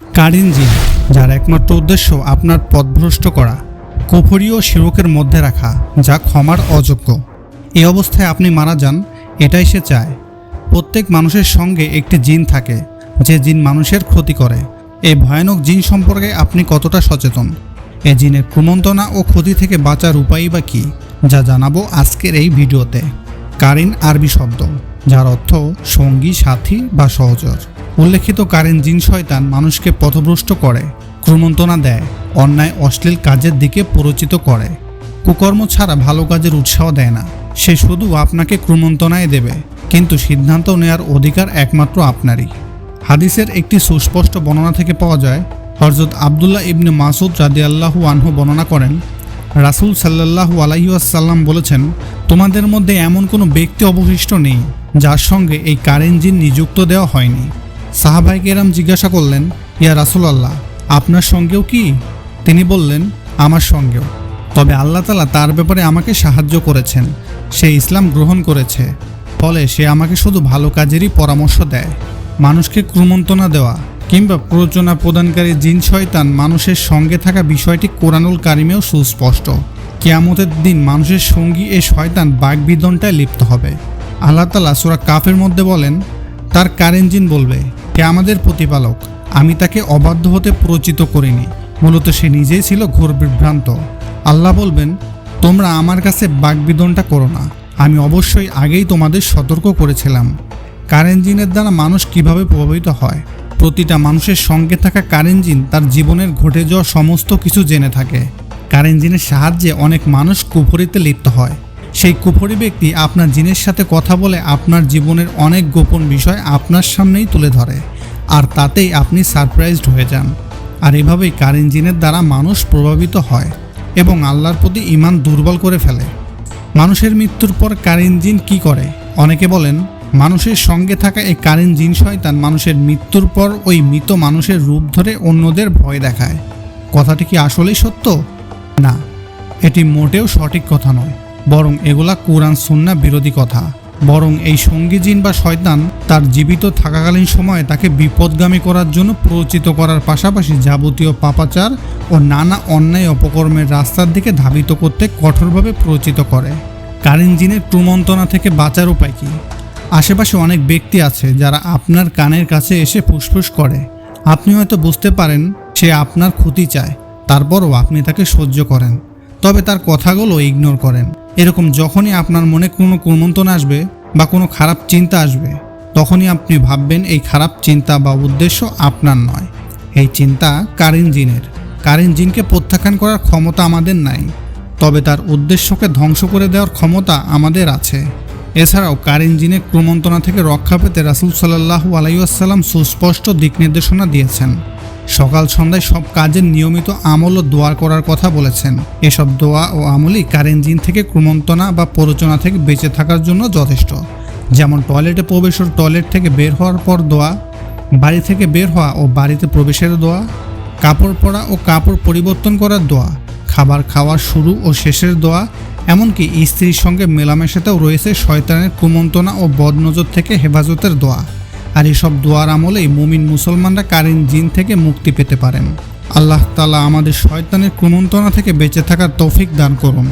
Karine জিন, যার একমাত্র উদ্দেশ্য আপনার পথভ্রষ্ট করা, কুফরি ও শিরকের মধ্যে রাখা, যা ক্ষমার অযোগ্য। এ অবস্থায় আপনি মারা যান, এটাই সে চায়। প্রত্যেক মানুষের সঙ্গে একটি জিন থাকে, যে জিন মানুষের ক্ষতি করে। এই ভয়ানক জিন সম্পর্কে আপনি কতটা সচেতন? এ জিনের ক্রমন্তনা ও ক্ষতি থেকে বাঁচার উপায়ই বা কী, যা জানাব আজকের এই ভিডিওতে। কারিন আরবি শব্দ, যার অর্থ সঙ্গী, সাথী বা সহচর। উল্লেখিত কারিন জিন শয়তান মানুষকে পথভ্রষ্ট করে, ক্রমন্তনা দেয়, অন্যায়, অশ্লীল কাজের দিকে পরিচিত করে। কুকর্ম ছাড়া ভালো কাজের উৎসাহ দেয় না। সে শুধু আপনাকে ক্রমন্তনায় দেবে, কিন্তু সিদ্ধান্ত নেওয়ার অধিকার একমাত্র আপনারই। হাদিসের একটি সুস্পষ্ট বর্ণনা থেকে পাওয়া যায় হরজত আবদুল্লাহ ইবনে মাসুদ রাদিয়াল্লাহু আনহু বর্ণনা করেন, রাসূল সাল্লাল্লাহু আলাইসাল্লাম বলেছেন, তোমাদের মধ্যে এমন কোনো ব্যক্তি অবশিষ্ট নেই, যার সঙ্গে এই কারেন জিন নিযুক্ত দেওয়া হয়নি। সাহাবাই কেরাম জিজ্ঞাসা করলেন, ইয়া রাসূলুল্লাহ, আপনার সঙ্গেও কি? তিনি বললেন, আমার সঙ্গেও। তবে আল্লাহ তালা তার ব্যাপারে আমাকে সাহায্য করেছেন, সে ইসলাম গ্রহণ করেছে। ফলে সে আমাকে শুধু ভালো কাজেরই পরামর্শ দেয়। মানুষকে ক্রমন্তনা দেওয়া কিংবা প্ররোচনা প্রদানকারী জিন শয়তান মানুষের সঙ্গে থাকা বিষয়টি কোরআনুল কারিমেও সুস্পষ্ট। কেয়ামতের দিন মানুষের সঙ্গী এ শয়তান বাগবিদনটায় লিপ্ত হবে। আল্লাহ তালা সুরা কাফের মধ্যে বলেন, তার কারেন জিন বলবে কে আমাদের প্রতিপালক। আমি তাকে অবাধ্য হতে প্রচিত করিনি। মূলত সে নিজেই ছিল ঘোর বিভ্রান্ত। আল্লাহ বলবেন, তোমরা আমার কাছে বাগবিদনটা করো না। আমি অবশ্যই আগেই তোমাদের সতর্ক করেছিলাম। কারেন্ট জিনের দ্বারা মানুষ কীভাবে প্রভাবিত হয়? প্রতিটা মানুষের সঙ্গে থাকা কারেন্ট জিন তার জীবনের ঘটে যাওয়া সমস্ত কিছু জেনে থাকে। কারেন্ট জিনের সাহায্যে অনেক মানুষ কুফরিতে লিপ্ত হয়। সেই কুফরি ব্যক্তি আপনার জিনের সাথে কথা বলে আপনার জীবনের অনেক গোপন বিষয় আপনার সামনেই তুলে ধরে, আর তাতেই আপনি সারপ্রাইজড হয়ে যান। আর এভাবেই কারেন্ট জিনের দ্বারা মানুষ প্রভাবিত হয় এবং আল্লাহর প্রতি ইমান দুর্বল করে ফেলে। মানুষের মৃত্যুর পর কারেন্ট জিন কি করে? অনেকে বলেন, মানুষের সঙ্গে থাকা এই কারেন্ট জিন শয়তান মানুষের মৃত্যুর পর ওই মৃত মানুষের রূপ ধরে অন্যদের ভয় দেখায়। কথাটি কি আসলেই সত্য? না, এটি মোটেও সঠিক কথা নয়। বরং এগুলা কোরআন, সুন্না বিরোধী কথা। বরং এই সঙ্গী জিন বা শয়তান তার জীবিত থাকাকালীন সময়ে তাকে বিপদগামী করার জন্য প্ররোচিত করার পাশাপাশি যাবতীয় পাপাচার ও নানা অন্যায় অপকর্মের রাস্তার দিকে ধাবিত করতে কঠোরভাবে প্ররোচিত করে। কারেন জিনের ক্রমন্তনা থেকে বাঁচার উপায় কী? আশেপাশে অনেক ব্যক্তি আছে যারা আপনার কানের কাছে এসে ফুসফুস করে। আপনি হয়তো বুঝতে পারেন, সে আপনার ক্ষতি চায়, তারপরও আপনি তাকে সহ্য করেন। তবে তার কথাগুলো ইগনোর করেন। এরকম যখনই আপনার মনে কোনো কুমন্তন আসবে বা কোনো খারাপ চিন্তা আসবে, তখনই আপনি ভাববেন এই খারাপ চিন্তা বা উদ্দেশ্য আপনার নয়। এই চিন্তা কারিন জিনের। কারিন জিনকে প্রত্যাখ্যান করার ক্ষমতা আমাদের নাই, তবে তার উদ্দেশ্যকে ধ্বংস করে দেওয়ার ক্ষমতা আমাদের আছে। এছাড়াও কারিন জিনের ক্রমন্তনা থেকে রক্ষা পেতে রাসুল সাল্লাহু আলাইসাল্লাম সুস্পষ্ট দিক নির্দেশনা দিয়েছেন। সকাল সন্ধ্যায় সব কাজের নিয়মিত আমল ও দোয়া করার কথা বলেছেন। এসব দোয়া ও আমলই কারেন্ট জিন থেকে ক্রমন্তনা বা প্ররোচনা থেকে বেঁচে থাকার জন্য যথেষ্ট। যেমন টয়লেটে প্রবেশ ও টয়লেট থেকে বের হওয়ার পর দোয়া, বাড়ি থেকে বের হওয়া ও বাড়িতে প্রবেশের দোয়া, কাপড় পরা ও কাপড় পরিবর্তন করার দোয়া, খাবার খাওয়ার শুরু ও শেষের দোয়া, এমনকি স্ত্রীর সঙ্গে মেলামেশাতেও রয়েছে শয়তানের কুমন্তনা ও বদনজর থেকে হেফাজতের দোয়া। আর এসব দোয়ার আমলেই মুমিন মুসলমানরা কারিন জিন থেকে মুক্তি পেতে পারেন। আল্লাহ তালা আমাদের শয়তানের কুমন্তনা থেকে বেঁচে থাকার তৌফিক দান করুন।